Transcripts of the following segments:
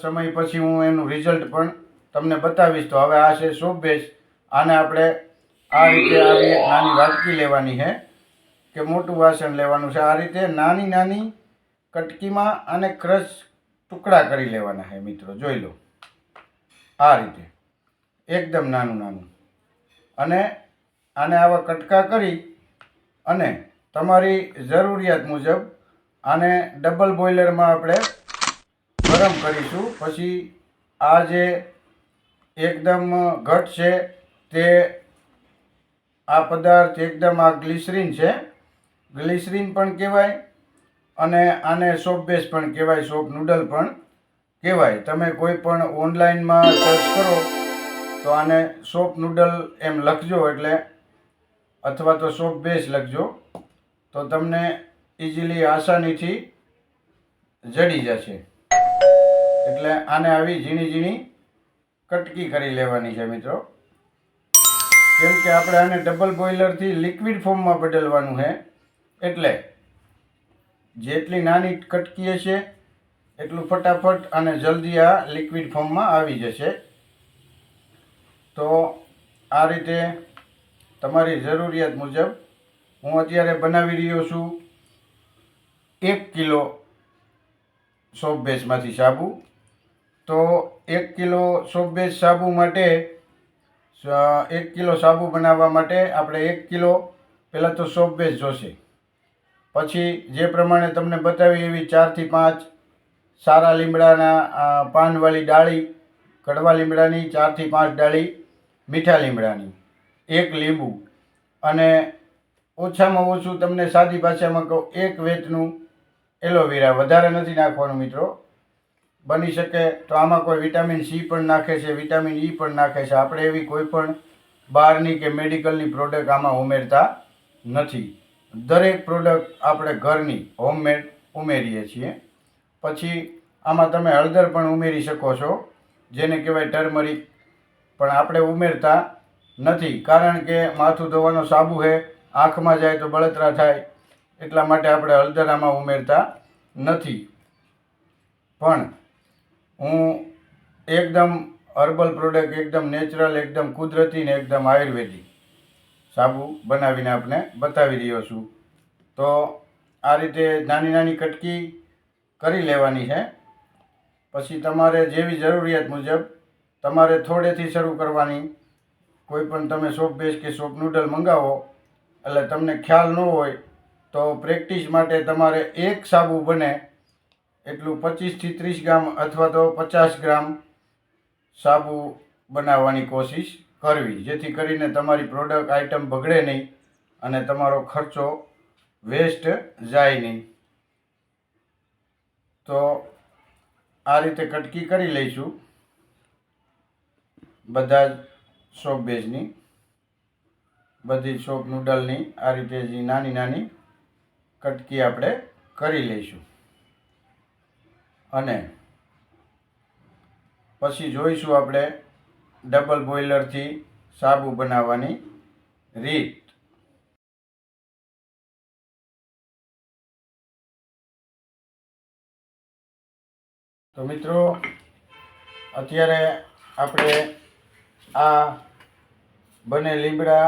સમય પછી હું એનું રિઝલ્ટ પણ તમને બતાવીશ. તો હવે આ છે સોપ બેઝ આને આપણે આ રીતે આવી નાની વાટકી લેવાની છે. કે મોટું વાસણ લેવાનું છે. આ રીતે નાની નાની કટકીમાં આને ક્રશ ટુકડા કરી લેવાના છે મિત્રો. જોઈ લો. આ રીતે. એકદમ નાનું નાનું. અને આને આવા કટકા કરી અને તમારી જરૂરિયાત મુજબ આને ડબલ બોઇલરમાં આપણે ગરમ કરીશું. પછી આ જે એકદમ ઘટ છે તે આ પદાર્થ એકદમ આ ગ્લિસરીન છે. ગ્લિસરીન પણ કહેવાય અને આને સોપ બેસ પણ કહેવાય, સોપ નૂડલ પણ કહેવાય. તમે કોઈ પણ ઓનલાઈનમાં સર્ચ કરો તો આને સોપ નૂડલ એમ લખજો એટલે અથવા તો સોપ બેસ લખજો તો તમને ઇઝીલી આસાનીથી જડી જશે. એટલે આને આવી ઝીણી ઝીણી કટકી કરી લેવાની છે મિત્રો. કેમ કે આપણે આને ડબલ બોઇલરથી લિક્વિડ ફોર્મમાં બદલવાનું છે. એટલે જેટલી નાની કટકી હશે, એટલું ફટાફટ અને જલ્દી આ લિક્વિડ ફોર્મમાં આવી જશે. તો આ રીતે તમારી જરૂરિયાત મુજબ હું અત્યારે બનાવી રહ્યો છું એક કિલો સોપ બેઝમાંથી સાબુ. તો એક કિલો સોપ બેઝ સાબુ માટે એક કિલો સાબુ બનાવવા માટે આપણે એક કિલો પહેલાં તો સોપ બેઝ જોશે. પછી જે પ્રમાણે તમને બતાવી એવી ચારથી પાંચ સારા લીમડાના પાનવાળી ડાળી, કડવા લીમડાની ચારથી પાંચ ડાળી, મીઠા લીમડાની, એક લીંબુ અને ઓછામાં ઓછું તમને સાદી ભાષામાં કહું એક વેતનું એલોવેરા. વધારે નથી નાખવાનું મિત્રો. બની શકે તો આમાં કોઈ વિટામિન સી પણ નાખે છે, વિટામિન ઈ પણ નાખે છે. આપણે એવી કોઈ પણ બહારની કે મેડિકલની પ્રોડક્ટ આમાં ઉમેરતા નથી. દરેક પ્રોડક્ટ આપણે ઘરની હોમમેડ ઉમેરીએ છીએ. પછી આમાં તમે હળદર પણ ઉમેરી શકો છો, જેને કહેવાય ટર્મરિક. પણ આપણે ઉમેરતા નથી, કારણ કે માથું ધોવાનો સાબુ છે આંખમાં જાય તો બળતરા થાય, એટલા માટે આપણે હળદર આમાં ઉમેરતા નથી. પણ હું એકદમ હર્બલ પ્રોડક્ટ, એકદમ નેચરલ, એકદમ કુદરતી ને એકદમ આયુર્વેદિક સાબુ બનાવીને આપને બતાવી રહ્યો છું. તો આ રીતે નાની નાની કટકી કરી લેવાની છે. પછી તમારે જેવી જરૂરિયાત મુજબ તમારે થોડેથી શરૂ કરવાની. કોઈ પણ તમે સોપ બેસ કે સોપ નૂડલ મંગાવો, એટલે તમને ખ્યાલ ન હોય તો પ્રેક્ટિસ માટે તમારે એક સાબુ બને એટલું પચીસથી ત્રીસ ગ્રામ અથવા તો પચાસ ગ્રામ સાબુ બનાવવાની કોશિશ કરવી. જેથી કરીને તમારી પ્રોડક્ટ આઇટમ બગડે નહીં અને તમારો ખર્ચો વેસ્ટ જાય નહીં. તો આ રીતે કટકી કરી લઈશું બધા જ સોપ બેઝની બધી સોપ નૂડલની આ રીતે જે નાની નાની કટકી આપણે કરી લઈશું. અને પછી જોઈશું આપણે ડબલ બોઇલરથી સાબુ બનાવવાની રીત. તો મિત્રો, અત્યારે આપણે આ બંને લીમડા,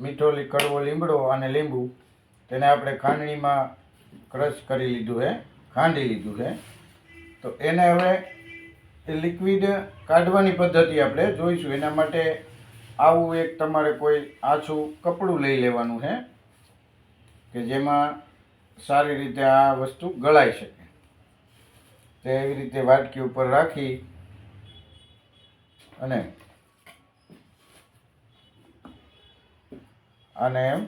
મીઠો કડવો લીમડો અને લીંબુ તેને આપણે ખાંડણીમાં ક્રશ કરી લીધું છે ખાંડી લીધું છે તો એને હવે એ લિક્વિડ કાઢવાની પદ્ધતિ આપણે જોઈશું. એના માટે આવું એક તમારે કોઈ આછું કપડું લઈ લેવાનું છે કે જેમાં સારી રીતે આ વસ્તુ ગળાઈ શકે. તો એવી રીતે વાટકી ઉપર રાખી અને આને એમ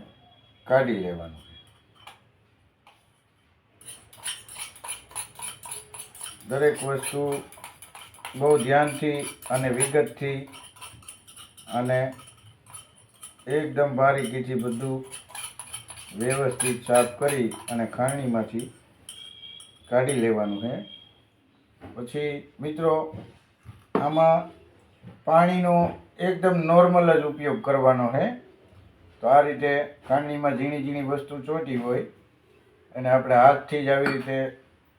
કાઢી લેવાનું. દરેક વસ્તુ બહુ ધ્યાનથી અને વિગતથી અને એકદમ બારીકીથી બધું વ્યવસ્થિત સાફ કરી અને ખાંડણીમાંથી કાઢી લેવાનું છે. પછી મિત્રો, આમાં પાણીનો એકદમ નોર્મલ જ ઉપયોગ કરવાનો છે. તો આ રીતે ખાંડણીમાં ઝીણી ઝીણી વસ્તુ ચોંટી હોય અને આપણે હાથથી જ આવી રીતે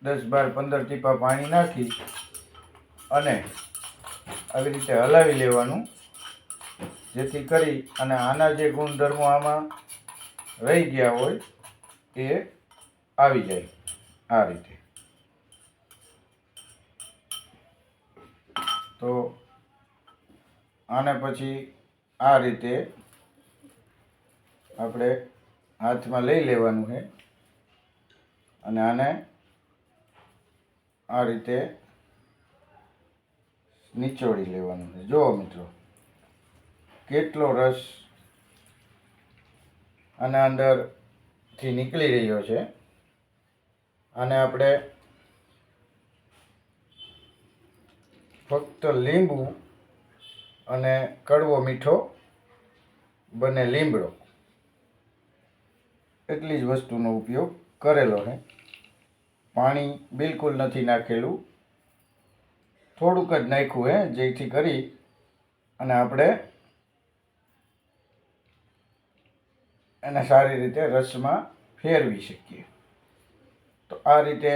દસ બાર પંદર ટીપા પાણી નાખી અને આવી રીતે હલાવી લેવાનું, જેથી કરી અને આના જે ગુણધર્મો આમાં રહી ગયા હોય એ આવી જાય આ રીતે. તો આને પછી આ રીતે આપણે હાથમાં લઈ લેવાનું છે અને આને આ રીતે નીચોડી લેવાનું છે. જુઓ મિત્રો, કેટલો રસ આના અંદરથી નીકળી રહ્યો છે. અને આપણે ફક્ત લીંબુ અને કડવો મીઠો બને લીમડો એટલી જ વસ્તુનો ઉપયોગ કરેલો છે. પાણી બિલકુલ નથી નાખેલું. થોડુંક જ નાખ્યું હે, જેથી કરી અને આપણે એને સારી રીતે રસમાં ફેરવી શકીએ. તો આ રીતે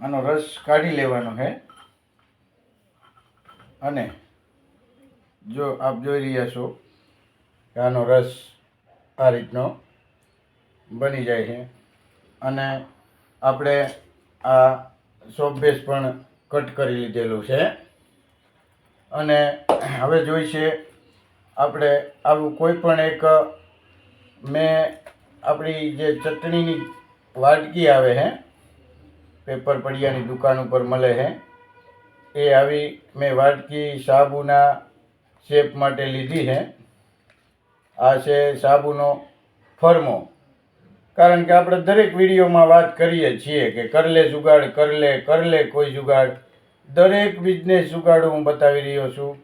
આનો રસ કાઢી લેવાનો છે અને જો આપ જોઈ રહ્યા છો કે આનો રસ આ રીતનો બની જાય છે. અને આપણે આ શોપબેસ પણ કટ કરી લીધેલું છે. અને હવે જોઈશે આપણે આવું કોઈ પણ એક, મેં આપણી જે ચટણીની વાટકી આવે છે પેપર પડિયાની દુકાન ઉપર મળે છે એ આવી મેં વાટકી સાબુના શેપ માટે લીધી છે આ છે સાબુનો ફરમો. કારણ કે આપણે દરેક વિડીયોમાં વાત કરીએ છીએ કે કરલે જુગાડ, કરલે કરલે કોઈ જુગાડ. દરેક બિઝનેસ જુગાડ હું બતાવી રહ્યો છું.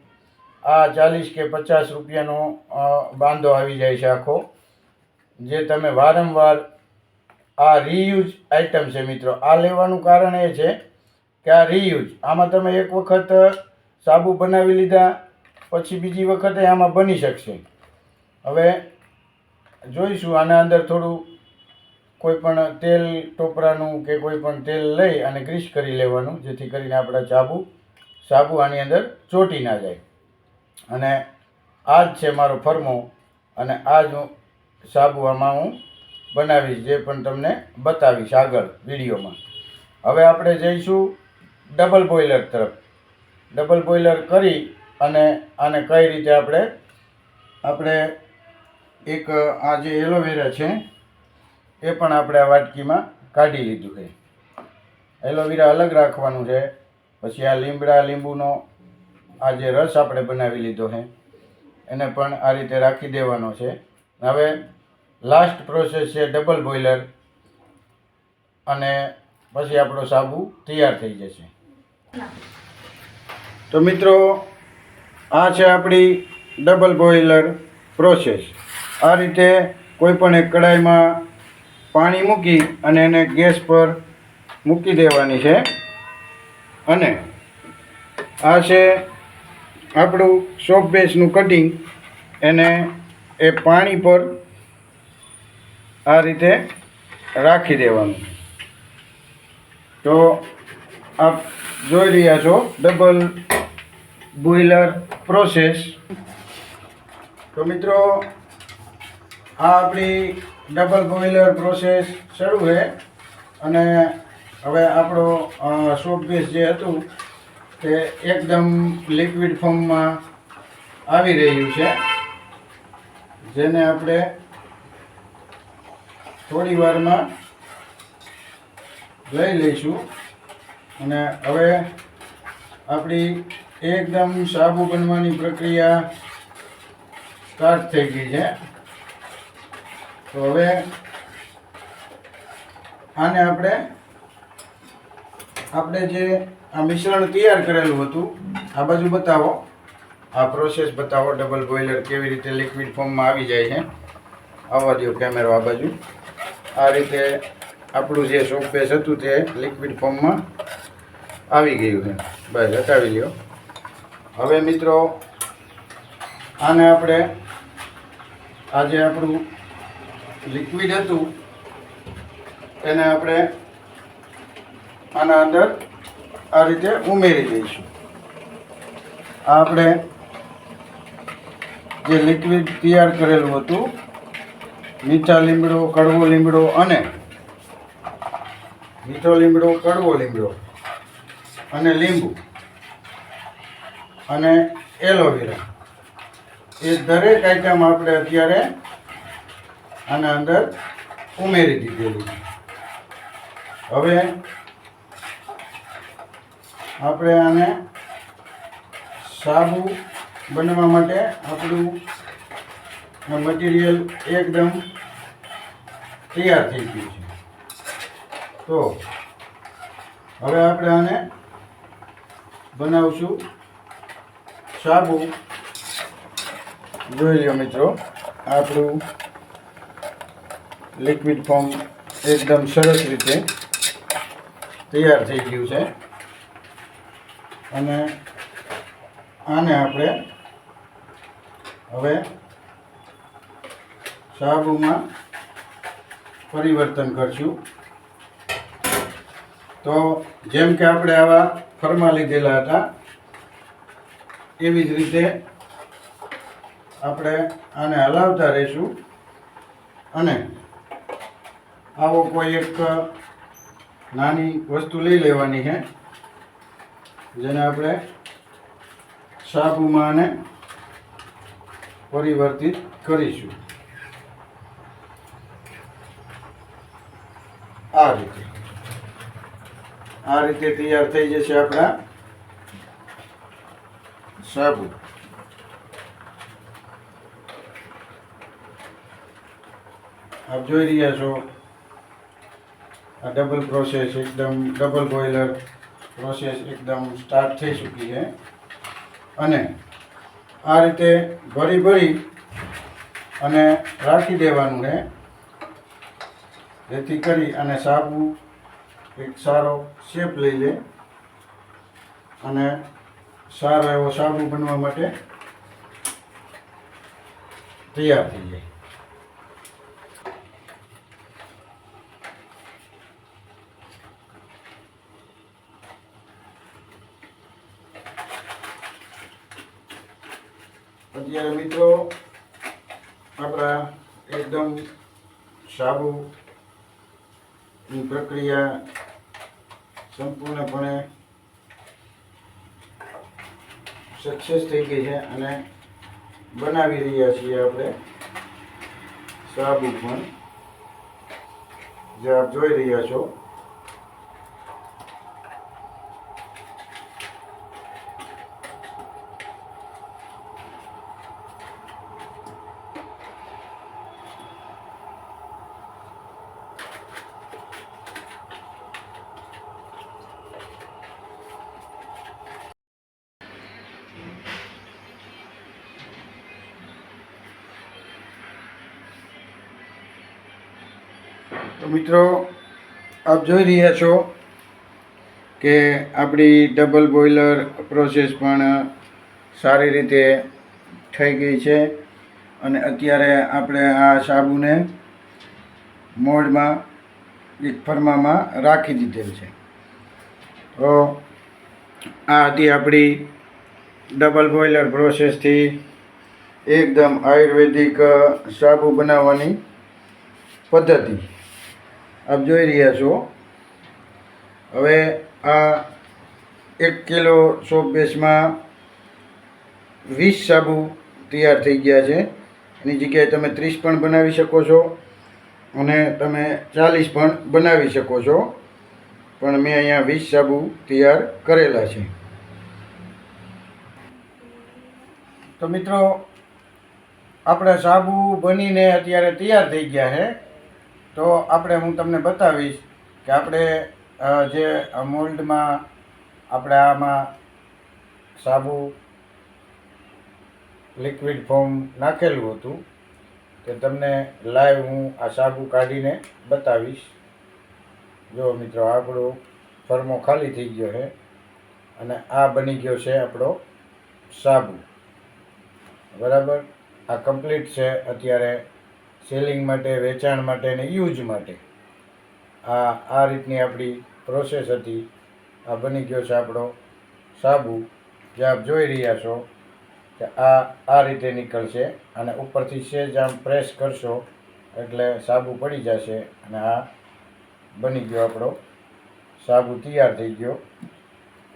આ ચાલીસ કે પચાસ રૂપિયાનો બાંધો આવી જાય છે આખો. જે તમે વારંવાર આ રીયુઝ આઇટમ છે મિત્રો. આ લેવાનું કારણ એ છે કે આ રીયુઝ આમાં તમે એક વખત સાબુ બનાવી લીધા, પછી બીજી વખતે આમાં બની શકશે. હવે જોઈશું આના અંદર થોડું કોઈ પણ તેલ ટોપરાનું કે કોઈ પણ તેલ લઈ અને ગ્રીસ કરી લેવાનું, જેથી કરીને આપણા ચાબુ, સાબુ આની અંદર ચોટી ના જાય. અને આ જ છે મારો ફરમો, અને આ જ હું સાબુ આમાં હું બનાવીશ, જે પણ તમને બતાવીશ આગળ વિડીયોમાં. હવે આપણે જઈશું ડબલ બોઇલર તરફ. ડબલ બોઇલર કરી અને આને કઈ રીતે આપણે આપણે એક આ જે એલોવેરા છે એ પણ આપણે આ વાટકીમાં કાઢી લીધું છે. એલોવેરા અલગ રાખવાનું છે. પછી આ લીમડા લીંબુનો આ જે રસ આપણે બનાવી લીધો છે, એને પણ આ રીતે રાખી દેવાનો છે. હવે લાસ્ટ પ્રોસેસ છે ડબલ બોઇલર અને પછી આપણો સાબુ તૈયાર થઈ જશે. તો મિત્રો, આ છે આપણી ડબલ બોઇલર પ્રોસેસ આ રીતે કોઈ પણ એક કડાઈમાં પાણી મૂકી અને એને ગેસ પર મૂકી દેવાની છે. અને આ છે આપણું સોપ બેસનું કટિંગ એને એ પાણી પર આ રીતે રાખી દેવાનું. તો આપ જોઈ રહ્યા છો ડબલ બોઇલર પ્રોસેસ તો મિત્રો, આ આપણી ડબલ બોઇલર પ્રોસેસ શરૂ છે અને હવે આપણો સોપ પીસ જે હતું તે એકદમ લિક્વિડ ફોર્મમાં આવી રહ્યું છે. જેને આપણે થોડી વારમાં લઈ લઈશું. અને હવે આપણી એકદમ સાબુ બનવાની પ્રક્રિયા સ્ટાર્ટ થઈ ગઈ છે. તો હવે આને આપણે આપણે જે આ મિશ્રણ તૈયાર કરેલું હતું, આ બાજુ બતાવો. આ પ્રોસેસ બતાવો ડબલ બોઇલર કેવી રીતે લિક્વિડ ફોર્મમાં આવી જાય છે. આવવા દો કેમેરો આ બાજુ. આ રીતે આપણું જે સોપ હતું તે લિક્વિડ ફોર્મમાં આવી ગયું છે. બસ, હટાવી લ્યો. હવે મિત્રો, આને આપણે આજે આપણું લિક્વિડ હતું, એને આપણે આના અંદર આ રીતે ઉમેરી દઈશું. આપણે જે લિક્વિડ તૈયાર કરેલું હતું, મીઠા લીમડો, કડવો લીમડો અને મીઠો લીમડો, કડવો લીમડો અને લીંબુ અને એલોવેરા. એ દરેક આઈટમ આપણે અત્યારે આના અંદર ઉમેરી દીધેલું છે. હવે આપણે આને સાબુ બનવા માટે આપણું મટીરિયલ એકદમ તૈયાર થઈ ગયું છે. તો હવે આપણે આને બનાવશું સાબુ. જોઈ લો મિત્રો, આપણું લિક્વિડ ફોર્મ એકદમ સરસ રીતે તૈયાર થઈ ગયું છે. અને આને આપણે હવે સાબુમાં પરિવર્તન કરશું. તો જેમ કે આપણે આવા ફરમા લીધેલા હતા, એવી જ રીતે આપણે આને હલાવતા રહીશું. અને આવો કોઈ એક નાની વસ્તુ લઈ લેવાની છે જેને આપણે સાબુમાં આને પરિવર્તિત કરીશું. આ રીતે. આ રીતે તૈયાર થઈ જશે આપણા સાબુ. આપ જોઈ રહ્યા છો આ ડબલ પ્રોસેસ એકદમ ડબલ બોઇલર પ્રોસેસ એકદમ સ્ટાર્ટ થઈ ચૂકી છે. અને આ રીતે ભરી ભરી અને રાખી દેવાનું છે. જેથી કરી અને સાબુ એક સારો શેપ લઈ લે અને સારો એવો સાબુ બનવા માટે તૈયાર થઈ જાય. અત્યારે મિત્રો, આપણા એકદમ સાબુની પ્રક્રિયા સંપૂર્ણપણે સક્સેસ થઈ ગઈ છે અને બનાવી રહ્યા છીએ આપણે સાબુ પણ. જે આપ જોઈ રહ્યા છો તો મિત્રો, આપ જોઈ રહ્યા છો કે આપણી ડબલ બોઇલર પ્રોસેસ પણ સારી રીતે થઈ ગઈ છે અને અત્યારે આપણે આ સાબુને મોડમાં એક ફરમામાં રાખી દીધેલ છે. તો આ હતી આપણી ડબલ બોઇલર પ્રોસેસથી એકદમ આયુર્વેદિક સાબુ બનાવવાની પદ્ધતિ. આપ જોઈ રહ્યા છો. હવે આ એક કિલો સોપ બેસમાં વીસ સાબુ તૈયાર થઈ ગયા છે. એની જગ્યાએ તમે ત્રીસ પણ બનાવી શકો છો અને તમે ચાલીસ પણ બનાવી શકો છો. પણ મેં અહીંયા વીસ સાબુ તૈયાર કરેલા છે. તો મિત્રો, આપણા સાબુ બનીને અત્યારે તૈયાર થઈ ગયા છે. તો આપણે હું તમને બતાવીશ કે આપણે જે મોલ્ડમાં આપણે આમાં સાબુ, લિક્વિડ ફોર્મ નાખેલું હતું, તે તમને લાઈવ હું આ સાબુ કાઢીને બતાવીશ. જો મિત્રો આપણો ફર્મો ખાલી થઈ ગયો છે અને આ બની ગયો છે આપણો સાબુ. બરાબર? આ કમ્પ્લીટ છે અત્યારે સેલિંગ માટે, વેચાણ માટે અને યુઝ માટે. આ આ રીતની આપણી પ્રોસેસ હતી. આ બની ગયો છે આપણો સાબુ. જે આપ જોઈ રહ્યા છો કે આ આ રીતે નીકળશે અને ઉપરથી સેજ આમ પ્રેસ કરશો એટલે સાબુ પડી જશે અને આ બની ગયો આપણો સાબુ તૈયાર થઈ ગયો.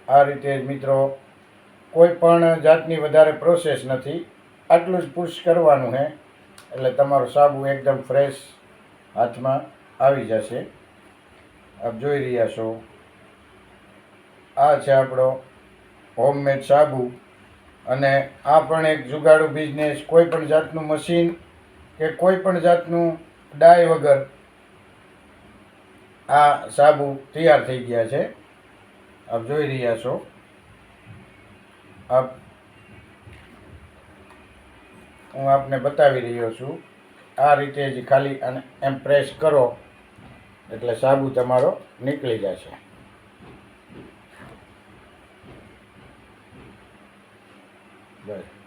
આ રીતે મિત્રો કોઈ પણ જાતની વધારે પ્રોસેસ નથી. આટલું જ પુશ કરવાનું છે એટલે તમારો સાબુ એકદમ ફ્રેશ હાથમાં આવી જશે. આપ જોઈ રહ્યા છો. આ છે આપણો હોમમેડ સાબુ અને આ પણ એક જુગાડુ બિઝનેસ કોઈ પણ જાતનું મશીન કે કોઈ પણ જાતનું ડાય વગર આ સાબુ તૈયાર થઈ ગયા છે. આપ જોઈ રહ્યા છો. આપ હું આપને બતાવી રહ્યો છું. આ રીતે જ ખાલી અને એમ પ્રેસ કરો, એટલે સાબુ તમારો નીકળી જશે. બસ.